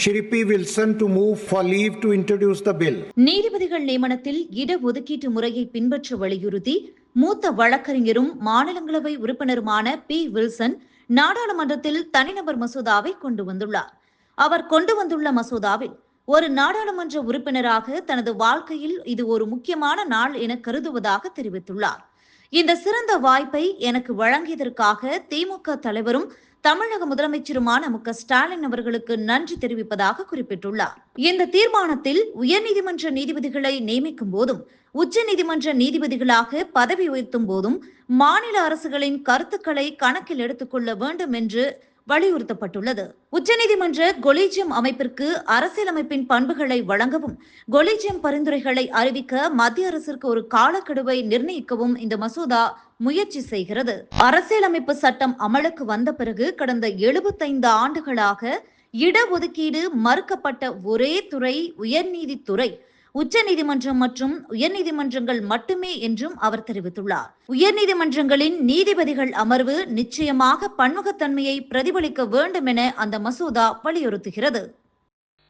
Shri P. Wilson to move for leave to introduce the bill. நீதிபதிகள் நியமனத்தில் இடஒதுக்கீட்டு முறையை பின்பற்ற வலியுறுத்தி மூத்த வழக்கறிஞரும் மாநிலங்களவை உறுப்பினருமான பி வில்சன் நாடாளுமன்றத்தில் தனிநபர் மசோதாவை கொண்டு வந்துள்ளார் அவர் கொண்டு வந்துள்ள மசோதாவில் ஒரு நாடாளுமன்ற உறுப்பினராக தனது வாழ்க்கையில் இது ஒரு முக்கியமான நாள் என கருதுவதாக தெரிவித்துள்ளார் இந்த சிறந்த வாய்ப்பை எனக்கு வழங்கியதற்காக திமுக தலைவரும் தமிழக முதலமைச்சருமான மு ஸ்டாலின் அவர்களுக்கு நன்றி தெரிவிப்பதாக குறிப்பிட்டுள்ளார். இந்த தீர்மானத்தில் உயர்நீதிமன்ற நீதிபதிகளை நியமிக்கும் போதும் உச்ச நீதிமன்ற நீதிபதிகளாக பதவி உயர்த்தும் போதும் மாநில அரசுகளின் கருத்துக்களை கணக்கில் எடுத்துக்கொள்ள வேண்டும் என்று வலியுறுத்தப்பட்டுள்ளது. உச்சநீதிமன்ற கொலீஜியம் அமைப்பிற்கு அரசியலமைப்பின் பண்புகளை வழங்கவும் கொலீஜியம் பரிந்துரைகளை அறிவிக்க மத்திய அரசிற்கு ஒரு காலக்கெடுவை நிர்ணயிக்கவும் இந்த மசோதா முயற்சி செய்கிறது. அரசியலமைப்பு சட்டம் அமலுக்கு வந்த பிறகு கடந்த எழுபத்தைந்து ஆண்டுகளாக இடஒதுக்கீடு மறுக்கப்பட்ட ஒரே துறை உயர்நீதித்துறை உச்சநீதிமன்றம் மற்றும் உயர்நீதிமன்றங்கள் மட்டுமே என்றும் அவர் தெரிவித்துள்ளார். உயர்நீதிமன்றங்களின் நீதிபதிகள் அமர்வு நிச்சயமாக பன்முகத்தன்மையை பிரதிபலிக்க வேண்டும் என அந்த மசோதா வலியுறுத்துகிறது.